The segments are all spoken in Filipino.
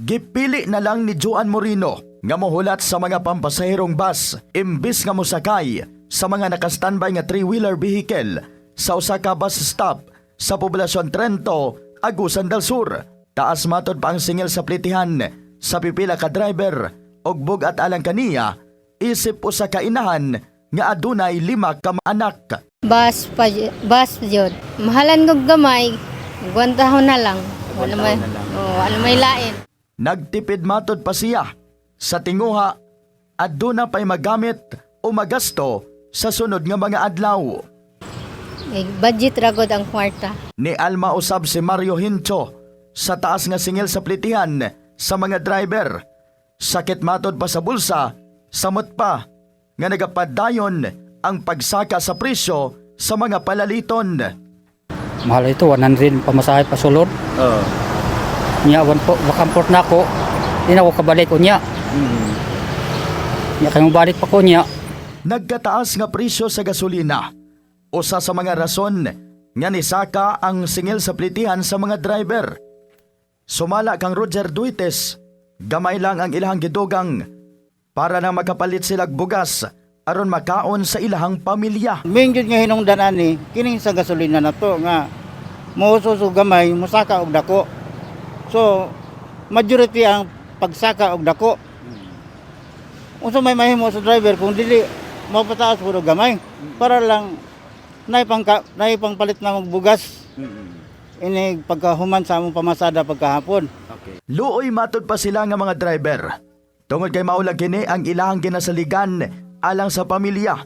Gipili na lang ni Juan Moreno nga mohulat sa mga pampasahirong bus imbis nga mosakay sa mga nakastandby nga three-wheeler vehicle sa usa ka bus stop sa poblasyon Trento, Agusan del Sur. Taas matod pa ang singil sa plitihan sa pipila ka driver og bug at alang kaniya isip usa ka inahan nga adunay lima ka anak. Bus pa, bus yun. Mahalan kong gamay, gwantahon na lang. Wala may, oh, wala may lain. Nagtipid matod pa siya sa tinguha at doon na pa'y magamit o magasto sa sunod nga mga adlaw. Eh, budget ragod ang kwarta. Ni Alma usab si Mario Hincho sa taas nga singil sa plitihan sa mga driver. Sakit matod pa sa bulsa, samot pa nga nagapadayon ang pagsaka sa presyo sa mga palaliton. Mahal ito, 100 pamasahe pa sulod. Nya, wan po, wakamport na ako. Di na ako kabalik ko niya. Nya, kayo balik pa ko niya. Nagkataas nga presyo sa gasolina. Usa sa mga rason nga nisaka ang singil sa plitihan sa mga driver. Sumala kang Roger Duites, gamay lang ang ilahang gidugang para na makapalit silag bugas aron makaon sa ilahang pamilya. Jud nga hinungdanan ni kining sa gasolina na to nga muuso gamay musaka og dako. So majority ang pagsaka og dako. Unsa may mahimo sa driver kung dili mapataas puro gamay para lang nay pang nay pang palit na mag bugas. Ini pagkahuman sa among pamasada pagkahapon. Luoy matod pa sila nga mga driver. Tungod kay maulag kini ang ilahang ginasaligan alang sa pamilya.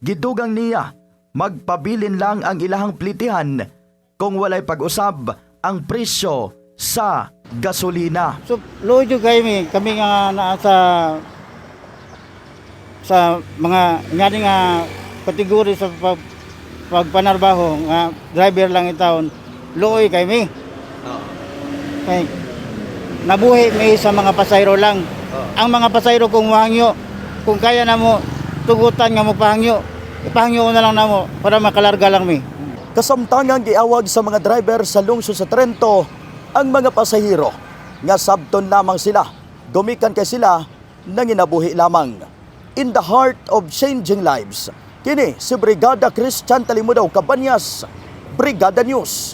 Gidugang niya, magpabilin lang ang ilahang plitihan kung walay pag-usab ang presyo sa gasolina. So, luoy jud kay mi kami nga naa sa sa mga ngani nga kategori sa pag, pagpanarbaho nga driver lang itaon luoy kay mi. Kay nabuhi mi sa mga pasayro lang. Ang mga pasayro kung wangyo, kung kaya na mo tugutan nga mo pahangyo, ipahangyo ko na lang namo para makalarga lang mi. Kasamtangang giawag sa mga driver sa lungsod sa Trento ang mga pasahero nga sabton lamang sila. Gumikan kay sila nanginabuhi lamang. In the heart of changing lives, kini si Brigada Christian Talimudaw Kabanyas, Brigada News.